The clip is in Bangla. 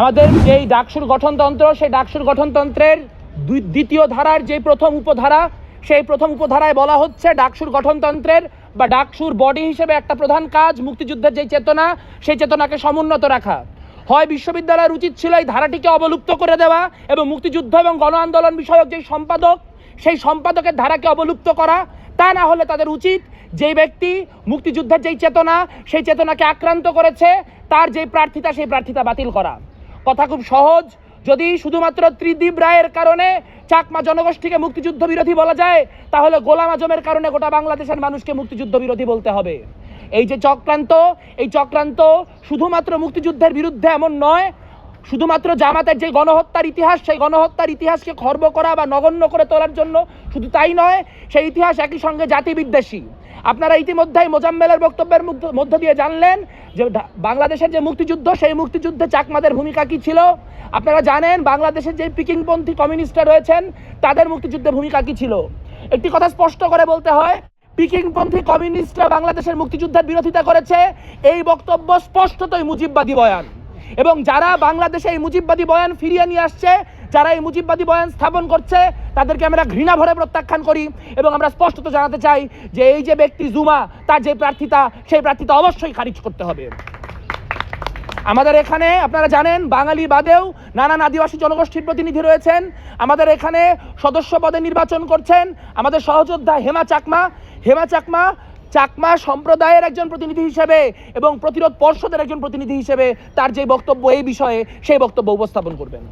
আমাদের যেই ডাকসুর গঠনতন্ত্র, সেই ডাকসুর গঠনতন্ত্রের দ্বিতীয় ধারার যে প্রথম উপধারা, সেই প্রথম উপধারায় বলা হচ্ছে ডাকসুর গঠনতন্ত্রের বা ডাকসুর বডি হিসেবে একটা প্রধান কাজ মুক্তিযুদ্ধের যে চেতনা, সেই চেতনাকে সমুন্নত রাখা। হয় বিশ্ববিদ্যালয়ের উচিত ছিল এই ধারাটিকে অবলুপ্ত করে দেওয়া এবং মুক্তিযুদ্ধ এবং গণ আন্দোলন বিষয়ক যে সম্পাদক, সেই সম্পাদকের ধারাকে অবলুপ্ত করা। তা না হলে তাদের উচিত যেই ব্যক্তি মুক্তিযুদ্ধের যেই চেতনা, সেই চেতনাকে আক্রান্ত করেছে, তার যেই প্রার্থিতা, সেই প্রার্থিতা বাতিল করা। কথা খুব সহজ। যদি শুধুমাত্র ত্রিদীপ রায়ের কারণে চাকমা জনগোষ্ঠীকে মুক্তিযুদ্ধ বিরোধী বলা যায়, তাহলে গোলাম আজমের কারণে গোটা বাংলাদেশের মানুষকে মুক্তিযুদ্ধ বিরোধী বলতে হবে। এই যে চক্রান্ত, এই চক্রান্ত শুধুমাত্র মুক্তিযুদ্ধের বিরুদ্ধে এমন নয় শুধুমাত্র জামাতের যে গণহত্যার ইতিহাস, সেই গণহত্যার ইতিহাসকে খর্ব করা বা নগণ্য করে তোলার জন্য শুধু তাই নয়, সেই ইতিহাস একই সঙ্গে জাতি বিদ্বেষী আপনারা ইতিমধ্যেই মোজাম্মেলের বক্তব্যের মধ্য- দিয়ে জানলেন যে বাংলাদেশের যে মুক্তিযুদ্ধ, সেই মুক্তিযুদ্ধে চাকমাদের ভূমিকা কি ছিল? আপনারা জানেন বাংলাদেশের যে পিকিংপন্থী কমিউনিস্টরা রয়েছেন, তাদের মুক্তিযুদ্ধে ভূমিকা কি ছিল? একটি কথা স্পষ্ট করে বলতে হয়, পিকিংপন্থী কমিউনিস্টরা বাংলাদেশের মুক্তিযুদ্ধের বিরোধিতা করেছে, এই বক্তব্য স্পষ্টতই মুজিববাদী বয়ান। এবং যারা বাংলাদেশে এই মুজিববাদী বয়ান ফিরিয়ে নিয়ে আসছে, যারা এই মুজিববাদী বয়ান স্থাপন করছে, তাদেরকে আমরা ঘৃণা ভরে প্রত্যাখ্যান করি এবং আমরা স্পষ্টত জানাতে চাই যে এই যে ব্যক্তি জুমা, তার যে প্রার্থিতা, সেই প্রার্থিতা অবশ্যই খারিজ করতে হবে। আমাদের এখানে আপনারা জানেন, বাঙালি বাদেও নানান আদিবাসী জনগোষ্ঠীর প্রতিনিধি রয়েছেন। আমাদের এখানে সদস্য পদে নির্বাচন করছেন আমাদের সহযোদ্ধা হেমা চাকমা। হেমা চাকমা চাকমা সম্প্রদায়ের একজন প্রতিনিধি হিসেবে এবং প্রতিরোধ পর্ষদের একজন প্রতিনিধি হিসেবে তার যে বক্তব্য এই বিষয়ে সেই বক্তব্য উপস্থাপন করবেন।